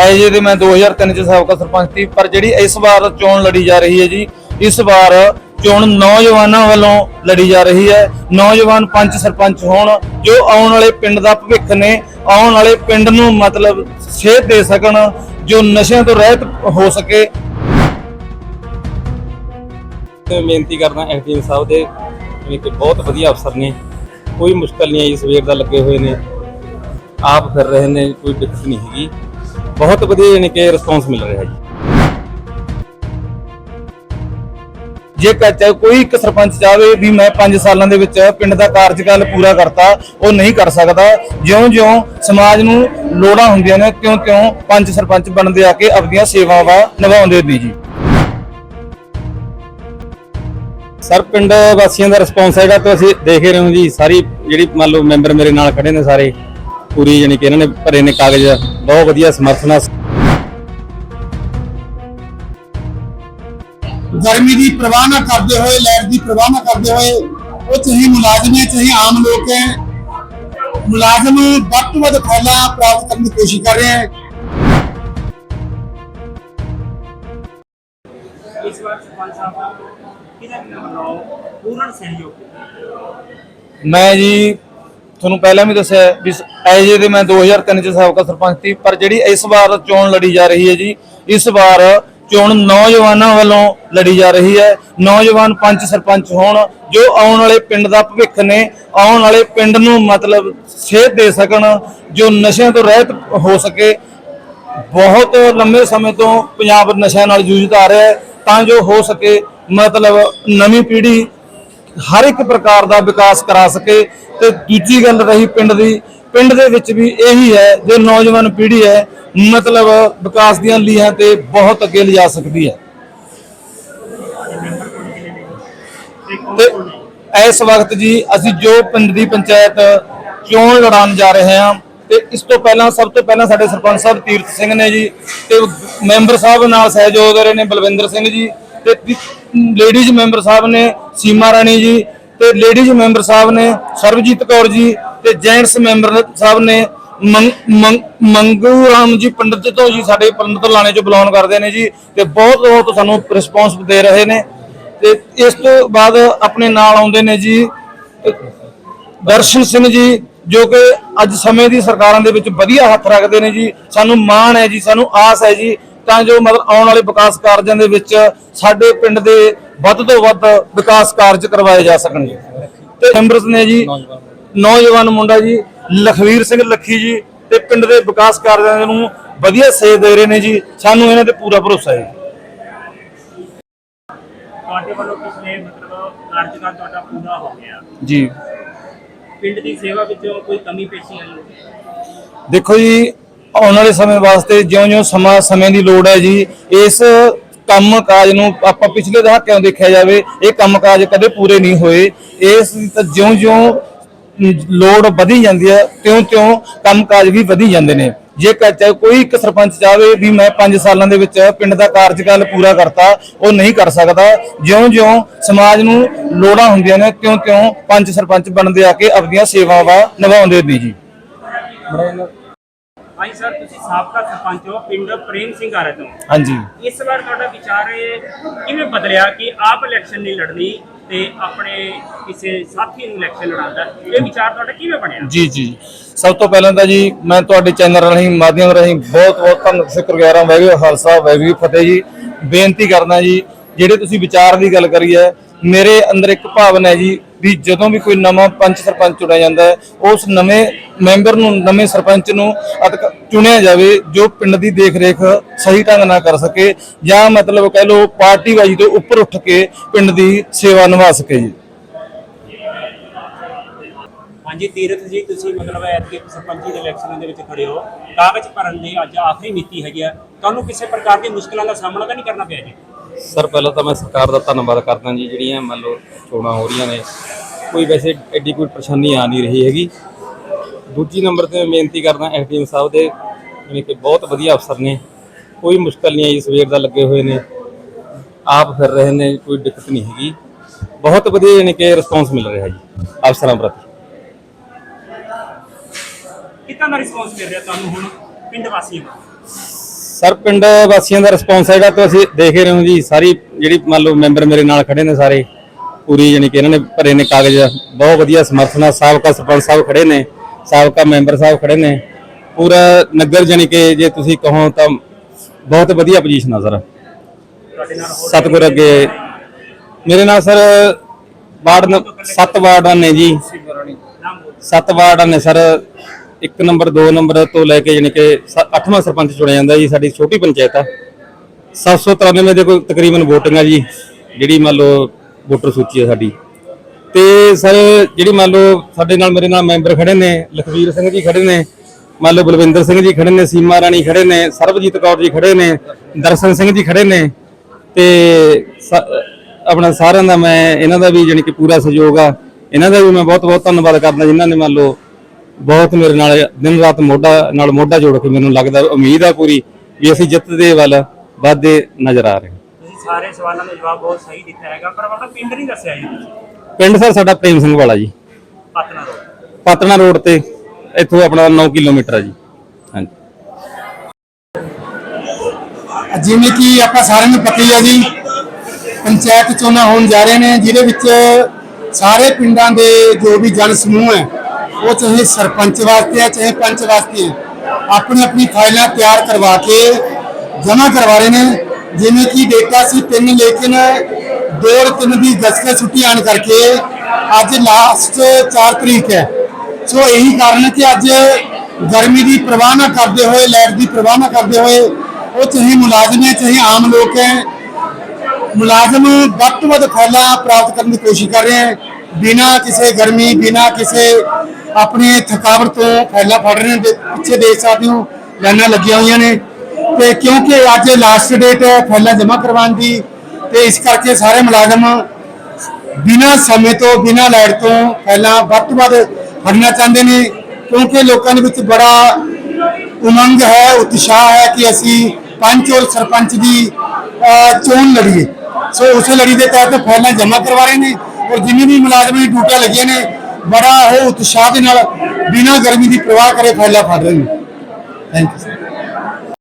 ਐਜੇ ਦੇ ਮੈਂ 2003 ਚ ਸਾਬਕਾ ਸਰਪੰਚ ਸੀ, ਪਰ ਜਿਹੜੀ ਇਸ ਵਾਰ ਚੋਣ ਲੜੀ ਜਾ ਰਹੀ ਹੈ ਜੀ, ਇਸ ਵਾਰ ਚੋਣ ਨੌਜਵਾਨਾਂ ਵੱਲੋਂ ਲੜੀ ਜਾ ਰਹੀ ਹੈ। ਨੌਜਵਾਨ ਪੰਚ ਸਰਪੰਚ ਹੋਣ, ਜੋ ਆਉਣ ਵਾਲੇ ਪਿੰਡ ਦਾ ਭਵਿੱਖ ਨੇ, ਆਉਣ ਵਾਲੇ ਪਿੰਡ ਨੂੰ ਮਤਲਬ ਸੇਧ ਦੇ ਸਕਣ, ਜੋ ਨਸ਼ਿਆਂ ਤੋਂ ਰਹਿਤ ਹੋ ਸਕੇ। ਤੇ ਬੇਨਤੀ ਕਰਦਾ ਐਸਡੀਐਮ ਸਾਹਿਬ ਦੇ, ਜਿਵੇਂ ਕਿ ਬਹੁਤ ਵਧੀਆ ਅਫਸਰ ਨੇ, ਕੋਈ ਮੁਸ਼ਕਲ ਨਹੀਂ ਆਈ ਸਵੇਰ ਦਾ ਲੱਗੇ ਹੋਏ ਨੇ। ਆਪ ਫਿਰ ਰਹੇ ਨੇ, ਕੋਈ ਦਿੱਕਤ ਨਹੀਂ ਹੈਗੀ। ਬਹੁਤ ਵਧੀਆ ਯਾਨੀ ਕਿ ਰਿਸਪੌਂਸ ਮਿਲ ਰਿਹਾ ਜੀ। ਜੇ ਕੋਈ ਇੱਕ ਸਰਪੰਚ ਚਾਹਵੇ ਵੀ ਮੈਂ 5 ਸਾਲਾਂ ਦੇ ਵਿੱਚ ਪਿੰਡ ਦਾ ਕਾਰਜਕਾਲ ਪੂਰਾ ਕਰਤਾ, ਉਹ ਨਹੀਂ ਕਰ ਸਕਦਾ। ਜਿਉਂ-ਜਿਉਂ ਸਮਾਜ ਨੂੰ ਲੋੜਾਂ ਹੁੰਦੀਆਂ ਨੇ ਕਿਉਂ ਕਿਉਂ ਪੰਜ ਸਰਪੰਚ ਬਣਦੇ ਆ ਕੇ ਆਪਣੀਆਂ ਸੇਵਾਵਾਂ ਨਿਭਾਉਂਦੇ ਨੇ ਜੀ। ਸਰ, ਪਿੰਡ ਵਾਸੀਆਂ ਦਾ ਰਿਸਪੌਂਸ ਹੈਗਾ ਤੇ ਅਸੀਂ ਦੇਖ ਰਹੇ ਹੋ ਜੀ, ਸਾਰੀ ਜਿਹੜੀ ਮੰਨ ਲਓ ਮੈਂਬਰ ਮੇਰੇ ਨਾਲ ਖੜੇ ਨੇ ਸਾਰੇ। ਪੂਰੀ ਯਾਨੀ ਕਿ ਇਹਨਾਂ ਨੇ ਭਰੇ ਨੇ ਕਾਗਜ਼ ਬਹੁਤ ਵਧੀਆ ਸਮਰਥਨ ਗਰਮੀ ਦੀ ਪ੍ਰਵਾਹ ਨਾ ਕਰਦੇ ਹੋਏ ਲਾਈਟ ਦੀ ਪ੍ਰਵਾਹ ਨਾ ਕਰਦੇ ਹੋਏ ਉਹ ਚਾਹੇ ਮੁਲਾਜ਼ਮ ਹੈ ਚਾਹੇ ਆਮ ਲੋਕ ਹੈ। ਮੁਲਾਜ਼ਮ ਵੱਧ ਤੋਂ ਵੱਧ ਫੈਲਾ ਪ੍ਰਾਪਤ ਕਰਨ ਦੀ ਕੋਸ਼ਿਸ਼ ਕਰ ਰਹੇ ਹੈ। ਇਸ ਵਾਰ ਸਰਪੰਚ ਸਾਹਿਬ ਦਾ ਕਿਹਦਾ ਕਿਹਦਾ ਵੱਲੋਂ ਪੂਰਨ ਸਹਿਯੋਗ। ਮੈਂ ਜੀ ਤੁਹਾਨੂੰ ਪਹਿਲਾਂ ਵੀ ਦੱਸਿਆ ਵੀ ਐਜੇ ਦੇ ਮੈਂ 2003 ਚ ਸਾਬਕਾ ਸਰਪੰਚ ਸੀ, ਪਰ ਜਿਹੜੀ ਇਸ ਵਾਰ ਚੋਣ ਲੜੀ ਜਾ ਰਹੀ ਹੈ ਜੀ, ਇਸ ਵਾਰ ਚੋਣ ਨੌਜਵਾਨਾਂ ਵੱਲੋਂ ਲੜੀ ਜਾ ਰਹੀ ਹੈ। ਨੌਜਵਾਨ ਪੰਚ ਸਰਪੰਚ ਹੋਣ, ਜੋ ਆਉਣ ਵਾਲੇ ਪਿੰਡ ਦਾ ਭਵਿੱਖ ਨੇ, ਆਉਣ ਵਾਲੇ ਪਿੰਡ ਨੂੰ ਮਤਲਬ ਸੇਧ ਦੇ ਸਕਣ, ਜੋ ਨਸ਼ਿਆਂ ਤੋਂ ਰਹਿਤ ਹੋ ਸਕੇ। ਬਹੁਤ ਲੰਮੇ ਸਮੇਂ ਤੋਂ ਪੰਜਾਬ ਨਸ਼ਿਆਂ ਨਾਲ ਜੂਝਦਾ ਆ ਰਿਹਾ ਹੈ, ਤਾਂ ਜੋ ਹੋ ਸਕੇ ਮਤਲਬ ਨਵੀਂ ਪੀੜ੍ਹੀ ਹਰ ਇੱਕ ਪ੍ਰਕਾਰ ਦਾ ਵਿਕਾਸ ਕਰਾ ਸਕੇ ਤੇ ਦੂਜੀ ਗੱਲ ਰਹੀ ਪਿੰਡ ਦੀ, ਪਿੰਡ ਦੇ ਵਿੱਚ ਵੀ ਇਹੀ ਹੈ, ਜੋ ਨੌਜਵਾਨ ਪੀੜ੍ਹੀ ਹੈ, ਮਤਲਬ ਵਿਕਾਸ ਦੀਆਂ ਲੀਹਾਂ ਤੇ ਬਹੁਤ ਅੱਗੇ ਲਿਜਾ ਸਕਦੀ ਹੈ। ਤੇ ਇਸ ਵਕਤ ਜੀ ਅਸੀਂ ਜੋ ਪਿੰਡ ਦੀ ਪੰਚਾਇਤ ਚੋਣ ਲੜਾਉਣ ਜਾ ਰਹੇ ਹਾਂ ਤੇ ਇਸ ਤੋਂ ਪਹਿਲਾਂ, ਸਭ ਤੋਂ ਪਹਿਲਾਂ ਸਾਡੇ ਸਰਪੰਚ ਸਾਹਿਬ ਤੀਰਥ ਸਿੰਘ ਨੇ ਜੀ ਤੇ ਮੈਂਬਰ ਸਾਹਿਬ ਨਾਲ ਸਹਿਯੋਗ ਰਹੇ ਨੇ ਬਲਵਿੰਦਰ ਸਿੰਘ ਜੀ। ਤੇ ਲੇਡੀਜ਼ ਮੈਂਬਰ ਸਾਹਿਬ ਨੇ ਸੀਮਾ ਰਾਣੀ ਜੀ ਤੇ ਲੇਡੀਜ਼ ਮੈਂਬਰ ਸਾਹਿਬ ਨੇ ਸਰਬਜੀਤ ਕੌਰ ਜੀ ਤੇ ਜੈਂਟਸ ਮੈਂਬਰ ਸਾਹਿਬ ਨੇ ਮੰਗੂ ਰਾਮ ਜੀ, ਪੰਡਤ ਤੋਂ ਜੀ ਸਾਡੇ ਪੰਡਤ ਲਾਣੇ ਚ ਬਿਲੋਂਗ ਕਰਦੇ ਨੇ ਜੀ ਤੇ ਬਹੁਤ ਬਹੁਤ ਸਾਨੂੰ ਰਿਸਪੌਂਸ ਦੇ ਰਹੇ ਨੇ ਤੇ ਇਸ ਤੋਂ ਬਾਅਦ ਆਪਣੇ ਨਾਲ ਆਉਂਦੇ ਨੇ ਜੀ ਦਰਸ਼ਨ ਸਿੰਘ ਜੀ, ਜੋ ਕਿ ਅੱਜ ਸਮੇਂ ਦੀ ਸਰਕਾਰਾਂ ਦੇ ਵਿੱਚ ਵਧੀਆ ਹੱਥ ਰੱਖਦੇ ਨੇ ਜੀ। ਸਾਨੂੰ ਮਾਣ ਹੈ ਜੀ, ਸਾਨੂੰ ਆਸ ਹੈ ਜੀ ਤਾਂ ਜੋ ਮਤਲਬ ਆਉਣ ਵਾਲੇ ਵਿਕਾਸ ਕਾਰਜਾਂ ਦੇ ਵਿੱਚ ਸਾਡੇ ਪਿੰਡ ਦੇ ਵੱਧ ਤੋਂ ਵੱਧ ਵਿਕਾਸ ਕਾਰਜ ਕਰਵਾਏ ਜਾ ਸਕਣ ਜੀ ਤੇ ਮੈਂਬਰਸ ਨੇ ਜੀ ਨੌਜਵਾਨ ਮੁੰਡਾ ਜੀ ਲਖਵੀਰ ਸਿੰਘ ਲੱਖੀ ਜੀ ਤੇ ਪਿੰਡ ਦੇ ਵਿਕਾਸ ਕਾਰਜਾਂ ਨੂੰ ਵਧੀਆ ਸੇਧ ਦੇ ਰਹੇ ਨੇ ਜੀ। ਸਾਨੂੰ ਇਹਨਾਂ ਤੇ ਪੂਰਾ ਭਰੋਸਾ ਹੈ। ਤੁਹਾਡੇ ਵੱਲੋਂ ਪਿਛਲੇ ਮਤਲਬ ਕਾਰਜਕਾਲ ਤੁਹਾਡਾ ਪੂਰਾ ਹੋ ਗਿਆ? ਜੀ। ਪਿੰਡ ਦੀ ਸੇਵਾ ਵਿੱਚ ਕੋਈ ਕਮੀ ਪੇਸ਼ੀ ਆਈ? ਦੇਖੋ ਜੀ ਆਉਣ ਵਾਲੇ ਸਮੇਂ ਵਾਸਤੇ ਜਿਉਂ-ਜਿਉਂ ਸਮਾਂ ਸਮੇਂ ਦੀ ਲੋੜ ਹੈ ਜੀ, ਇਸ ਕੰਮ ਕਾਜ ਨੂੰ ਆਪਾਂ ਪਿਛਲੇ ਦਹਾਕਿਆਂ ਦੇਖਿਆ ਜਾਵੇ, ਇਹ ਕੰਮ ਕਾਜ ਕਦੇ ਪੂਰੇ ਨਹੀਂ ਹੋਏ। ਇਸ ਜਿਉਂ-ਜਿਉਂ ਲੋੜ ਵਧੀ ਜਾਂਦੀ ਹੈ, ਤਿਉਂ-ਤਿਉਂ ਕੰਮ ਕਾਜ ਵੀ ਵਧੀ ਜਾਂਦੇ ਨੇ। ਜੇ ਚਾਹੇ ਕੋਈ ਇੱਕ ਸਰਪੰਚ ਚਾਹਵੇ ਵੀ ਮੈਂ 5 ਸਾਲਾਂ ਦੇ ਵਿੱਚ ਪਿੰਡ ਦਾ ਕਾਰਜਕਾਲ ਪੂਰਾ ਕਰਤਾ, ਉਹ ਨਹੀਂ ਕਰ ਸਕਦਾ। ਜਿਉਂ-ਜਿਉਂ ਸਮਾਜ ਨੂੰ ਲੋੜਾਂ ਹੁੰਦੀਆਂ ਨੇ, ਤਿਉਂ-ਤਿਉਂ ਪੰਜ ਸਰਪੰਚ ਬਣਦੇ ਆ ਕੇ ਆਪਣੀਆਂ ਸੇਵਾਵਾਂ ਨਿਭਾਉਂਦੇ ਨੇ ਜੀ। ਹਾਂਜੀ ਸਰ ਤੁਸੀਂ ਸਾਬਕਾ ਸਰਪੰਚ ਹੋ ਪਿੰਡ ਪ੍ਰੇਮ ਸਿੰਘ ਆਰੇ ਤੋਂ ਹਾਂਜੀ। ਇਸ ਵਾਰ ਤੁਹਾਡਾ ਵਿਚਾਰ ਕਿਵੇਂ ਬਦਲਿਆ ਕਿ ਆਪ ਇਲੈਕਸ਼ਨ ਨਹੀਂ ਲੜਨੀ ਤੇ ਆਪਣੇ ਕਿਸੇ ਸਾਥੀ ਨੂੰ ਇਲੈਕਸ਼ਨ ਲੜਾਉਂਦਾ ਇਹ ਵਿਚਾਰ ਤੁਹਾਡਾ ਕਿਵੇਂ ਬਣਿਆ? ਜੀ ਜੀ। ਸਭ ਤੋਂ ਪਹਿਲਾਂ ਤਾਂ ਜੀ ਮੈਂ ਤੁਹਾਡੇ ਚੈਨਲ ਰਾਹੀਂ ਮਾਧਿਅਮ ਰਾਹੀਂ ਬਹੁਤ ਬਹੁਤ ਤੁਹਾਨੂੰ ਸ਼ੁਕਰਗੁਜ਼ਾਰ ਹਾਂ। ਵੈਗੂ ਖਾਲਸਾ ਵੈਗੂ ਫਤਿਹ ਜੀ। ਬੇਨਤੀ ਕਰਦਾ ਜੀ ਜਿਹੜੇ ਤੁਸੀਂ ਵਿਚਾਰ ਦੀ ਗੱਲ ਕਰੀ ਹੈ ਮੇਰੇ ਅੰਦਰ ਇੱਕ ਭਾਵਨਾ ਹੈ ਜੀ ਵੀ ਜਦੋਂ ਵੀ ਕੋਈ ਨਵਾਂ ਪੰਚ ਸਰਪੰਚ ਚੁਣਿਆ ਜਾਂਦਾ ਹੈ, ਉਸ ਨਵੇਂ ਮੈਂਬਰ ਨੂੰ, ਨਵੇਂ ਸਰਪੰਚ ਨੂੰ ਚੁਣਿਆ ਜਾਵੇ ਜੋ ਪਿੰਡ ਦੀ ਦੇਖ-ਰੇਖ ਸਹੀ ਢੰਗ ਨਾਲ ਕਰ ਸਕੇ ਜਾਂ ਮਤਲਬ ਕਹਿ ਲਓ ਪਾਰਟੀ ਵਾਜੀ ਤੋਂ ਉੱਪਰ ਉੱਠ ਕੇ ਪਿੰਡ ਦੀ ਸੇਵਾ ਨਿਭਾ ਸਕੇ ਜੀ। ਹਾਂਜੀ, ਤੀਰਥ ਜੀ, ਤੁਸੀਂ ਮਤਲਬ ਐਤਕੀ ਸਰਪੰਚੀ ਦੇ ਇਲੈਕਸ਼ਨ ਦੇ ਵਿੱਚ ਖੜੇ ਹੋ। ਕਾਗਜ਼ ਭਰਨ ਦੀ ਅੱਜ ਆਖਰੀ ਮਿਤੀ ਹੈਗੀ ਆ। ਤੁਹਾਨੂੰ ਕਿਸੇ ਪ੍ਰਕਾਰ ਦੀ ਮੁਸ਼ਕਲਾਂ ਦਾ ਸਾਹਮਣਾ ਤਾਂ ਨਹੀਂ ਕਰਨਾ ਪਿਆ ਜੀ? ਸਰ, ਪਹਿਲਾਂ ਤਾਂ ਮੈਂ ਸਰਕਾਰ ਦਾ ਧੰਨਵਾਦ ਕਰਦਾ ਜੀ, ਜਿਹੜੀਆਂ ਮੰਨ ਲਓ ਚੋਣਾਂ ਹੋ ਰਹੀਆਂ ਨੇ। ਕੋਈ ਵੈਸੇ ਐਡੀ ਕੋਈ ਪਰੇਸ਼ਾਨੀ ਆ ਨਹੀਂ ਰਹੀ ਹੈਗੀ। ਦੂਜੀ ਨੰਬਰ ਤੇ ਮੈਂ ਬੇਨਤੀ ਕਰਦਾ ਐਸਡੀਐਮ ਸਾਹਿਬ ਦੇ, ਜਿਵੇਂ ਕਿ ਬਹੁਤ ਵਧੀਆ ਅਫਸਰ ਨੇ। ਕੋਈ ਮੁਸ਼ਕਲ ਨਹੀਂ ਆਈ ਸਵੇਰ ਦਾ ਲੱਗੇ ਹੋਏ ਨੇ। ਆਪ ਫਿਰ ਰਹੇ ਨੇ, ਕੋਈ ਦਿੱਕਤ ਨਹੀਂ ਹੈਗੀ। ਬਹੁਤ ਵਧੀਆ ਯਾਨੀ ਕਿ ਰਿਸਪੌਂਸ ਮਿਲ ਰਿਹਾ ਜੀ, ਅਫਸਰਾਂ ਪ੍ਰਤੀ। ਕਿੱਦਾਂ ਦਾ ਰਿਸਪੌਂਸ ਮਿਲ ਰਿਹਾ ਤੁਹਾਨੂੰ ਹੁਣ, ਪਿੰਡ ਵਾਸੀਆਂ ਨੂੰ? ਸਰ, ਪਿੰਡ ਵਾਸੀਆਂ ਦਾ ਰਿਸਪੌਂਸ ਹੈਗਾ ਤਾਂ ਅਸੀਂ ਦੇਖ ਰਹੇ ਹਾਂ ਜੀ, ਸਾਰੀ ਜਿਹੜੀ ਮੰਨ ਲਓ ਮੈਂਬਰ ਮੇਰੇ ਨਾਲ ਖੜੇ ਨੇ ਸਾਰੇ, ਪੂਰੀ ਜਾਣੀ ਕਿ ਇਹਨਾਂ ਨੇ ਭਰੇ ਨੇ ਕਾਗਜ਼, ਬਹੁਤ ਵਧੀਆ ਸਮਰਥਨ ਆ ਸਾਬਕਾ ਸਰਪੰਚ ਸਾਹਿਬ ਖੜੇ ਨੇ, ਸਾਬਕਾ ਮੈਂਬਰ ਸਾਹਿਬ ਖੜੇ ਨੇ, ਪੂਰਾ ਨਗਰ ਜਾਣੀ ਕਿ ਜੇ ਤੁਸੀਂ ਕਹੋ ਤਾਂ ਬਹੁਤ ਵਧੀਆ ਪੋਜੀਸ਼ਨ ਆ ਸਰ। ਤੁਹਾਡੇ ਸਤਿਗੁਰ ਅੱਗੇ, ਮੇਰੇ ਨਾਲ ਸਰ ਵਾਰਡ 7 ਵਾਰਡਾਂ ਨੇ ਜੀ। ਨਾਮ ਸੱਤ ਵਾਰਡਾਂ ਨੇ ਸਰ ਇੱਕ ਨੰਬਰ 2 ਨੰਬਰ ਤੋਂ ਲੈ ਕੇ ਜਾਣੀ ਕਿ 8ਵਾਂ ਸਰਪੰਚ ਚੁਣਿਆ ਜਾਂਦਾ ਜੀ, ਸਾਡੀ ਛੋਟੀ ਪੰਚਾਇਤ ਆ। 793 ਦੇ ਕੋਈ ਤਕਰੀਬਨ ਵੋਟਿੰਗ ਆ ਜੀ, ਜਿਹੜੀ ਮੰਨ ਲਓ ਵੋਟਰ ਸੂਚੀ ਆ ਸਾਡੀ। ਤੇ ਸਰ, ਜਿਹੜੀ ਮੰਨ ਲਓ ਸਾਡੇ ਨਾਲ ਮੇਰੇ ਨਾਲ ਮੈਂਬਰ ਖੜੇ ਨੇ, ਲਖਵੀਰ ਸਿੰਘ ਜੀ ਖੜੇ ਨੇ, ਮੰਨ ਲਓ ਬਲਵਿੰਦਰ ਸਿੰਘ ਜੀ ਖੜੇ ਨੇ, ਸੀਮਾ ਰਾਣੀ ਖੜੇ ਨੇ, ਸਰਬਜੀਤ ਕੌਰ ਜੀ ਖੜੇ ਨੇ, ਦਰਸ਼ਨ ਸਿੰਘ ਜੀ ਖੜੇ ਨੇ, ਤੇ ਆਪਣਾ ਸਾਰਿਆਂ ਦਾ ਮੈਂ, ਇਹਨਾਂ ਦਾ ਵੀ ਜਾਣੀ ਕਿ ਪੂਰਾ ਸਹਿਯੋਗ ਆ। ਇਹਨਾਂ ਦਾ ਵੀ ਮੈਂ ਬਹੁਤ ਬਹੁਤ ਧੰਨਵਾਦ ਕਰਦਾ ਜਿਨ੍ਹਾਂ ਨੇ ਮੰਨ ਲਓ ਬਹੁਤ ਮੇਰੇ ਨਾਲ ਦਿਨ ਰਾਤ ਮੋਢਾ ਨਾਲ ਮੋਢਾ ਜੋੜ ਕੇ ਮੈਨੂੰ ਲੱਗਦਾ ਉਮੀਦ ਆ ਪੂਰੀ ਵੀ ਅਸੀਂ ਜਿੱਤ ਦੇ ਵੱਲ ਵਾਧੇ ਨਜ਼ਰ ਆ ਰਹੇ ਹਾਂ। ਤੁਸੀਂ ਸਾਰੇ ਸਵਾਲਾਂ ਦਾ ਜਵਾਬ ਬਹੁਤ ਸਹੀ ਦਿੱਤਾ ਹੈਗਾ ਪਰ ਆਪਣਾ ਪਿੰਡ ਨਹੀਂ ਦੱਸਿਆ ਜੀ। ਪਿੰਡ ਸਰ ਸਾਡਾ ਪ੍ਰੇਮ ਸਿੰਘ ਵਾਲਾ ਜੀ। ਪਤਨਾ ਰੋਡ। ਪਾਤਣਾ ਰੋਡ ਤੇ ਇੱਥੋਂ ਆਪਣਾ 9 ਕਿਲੋਮੀਟਰ ਆ ਜੀ। ਹਾਂਜੀ। ਜਿਵੇਂ ਕਿ ਆਪਾਂ ਸਾਰਿਆਂ ਨੂੰ ਪਤਾ ਹੀ ਹੈ ਜੀ ਪੰਚਾਇਤ ਚੋਣਾਂ ਹੋਣ ਜਾ ਰਹੇ ਨੇ ਜਿਹਦੇ ਵਿੱਚ ਸਾਰੇ ਪਿੰਡਾਂ ਦੇ ਜੋ ਵੀ ਜਨ ਸਮੂਹ ਹੈ ਉਹ ਚਾਹੇ ਸਰਪੰਚ ਵਾਸਤੇ ਹੈ ਚਾਹੇ ਪੰਚ ਵਾਸਤੇ ਹੈ ਆਪਣੀ ਆਪਣੀ ਫਾਈਲਾਂ ਤਿਆਰ ਕਰਵਾ ਕੇ ਜਮ੍ਹਾਂ ਕਰਵਾ ਰਹੇ ਨੇ। ਜਿਵੇਂ ਕਿ ਡੇਟਾ ਸੀ ਤਿੰਨ ਲੇਕਿਨ ਦੋ ਤਿੰਨ ਦੀ ਦਸਤਕ ਛੁੱਟੀ ਆਣ ਕਰਕੇ ਅੱਜ ਲਾਸਟ 4 ਤਰੀਕ ਹੈ। ਸੋ ਇਹੀ ਕਾਰਨ ਹੈ ਕਿ ਅੱਜ ਗਰਮੀ ਦੀ ਪ੍ਰਵਾਹ ਨਾ ਕਰਦੇ ਹੋਏ, ਲਾਈਟ ਦੀ ਪ੍ਰਵਾਹ ਨਾ ਕਰਦੇ ਹੋਏ, ਉਹ ਚਾਹੇ ਮੁਲਾਜ਼ਮ ਹੈ, ਚਾਹੇ ਆਮ ਲੋਕ ਹੈ, ਮੁਲਾਜ਼ਮ ਵੱਧ ਤੋਂ ਵੱਧ ਫੈਲਾ ਪ੍ਰਾਪਤ ਕਰਨ ਦੀ ਕੋਸ਼ਿਸ਼ ਕਰ ਰਹੇ ਹੈ। ਬਿਨਾਂ ਕਿਸੇ ਗਰਮੀ, ਬਿਨਾਂ ਕਿਸੇ ਆਪਣੇ ਥਕਾਵਟ ਤੋਂ ਫੈਲਾ ਫੜ ਰਹੇ ਨੇ, ਪਿੱਛੇ ਦੇਖ ਸਕਦੇ ਹੋ, ਲਾਈਨਾਂ ਲੱਗੀਆਂ ਹੋਈਆਂ ਨੇ। ਤੇ ਕਿਉਂਕਿ ਅੱਜ ਲਾਸਟ ਡੇਟ ਹੈ, ਫੈਲਾ ਜਮ੍ਹਾਂ ਕਰਵਾਉਣ ਦੀ। ਤੇ ਇਸ ਕਰਕੇ ਸਾਰੇ ਮੁਲਾਜ਼ਮ ਬਿਨਾਂ ਸਮੇਂ ਤੋਂ, ਬਿਨਾਂ ਲਾਈਟ ਤੋਂ ਪਹਿਲਾਂ ਵੱਧ ਤੋਂ ਵੱਧ ਫੜਨਾ ਚਾਹੁੰਦੇ ਨੇ। ਕਿਉਂਕਿ ਲੋਕਾਂ ਦੇ ਵਿੱਚ ਬੜਾ ਉਮੰਗ ਹੈ, ਉਤਸ਼ਾਹ ਹੈ ਕਿ ਅਸੀਂ ਪੰਚ ਔਰ ਸਰਪੰਚ ਦੀ ਚੋਣ ਲੜੀਏ। ਸੋ ਉਸੇ ਲੜੀ ਦੇ ਤਹਿਤ ਫਾਈਲਾਂ ਜਮ੍ਹਾਂ ਕਰਵਾ ਰਹੇ ਨੇ। ਔਰ ਜਿੰਨੇ ਵੀ ਮੁਲਾਜ਼ਮ ਦੀ ਡਿਊਟੀਆਂ ਲੱਗੀਆਂ ਨੇ ਬੜਾ ਉਹ ਉਤਸ਼ਾਹ ਦੇ ਨਾਲ ਬਿਨਾਂ ਗਰਮੀ ਦੀ ਪ੍ਰਵਾਹ ਕਰੇ ਫਾਈਲਾਂ ਫੜ ਰਹੇ ਨੇ। Thank you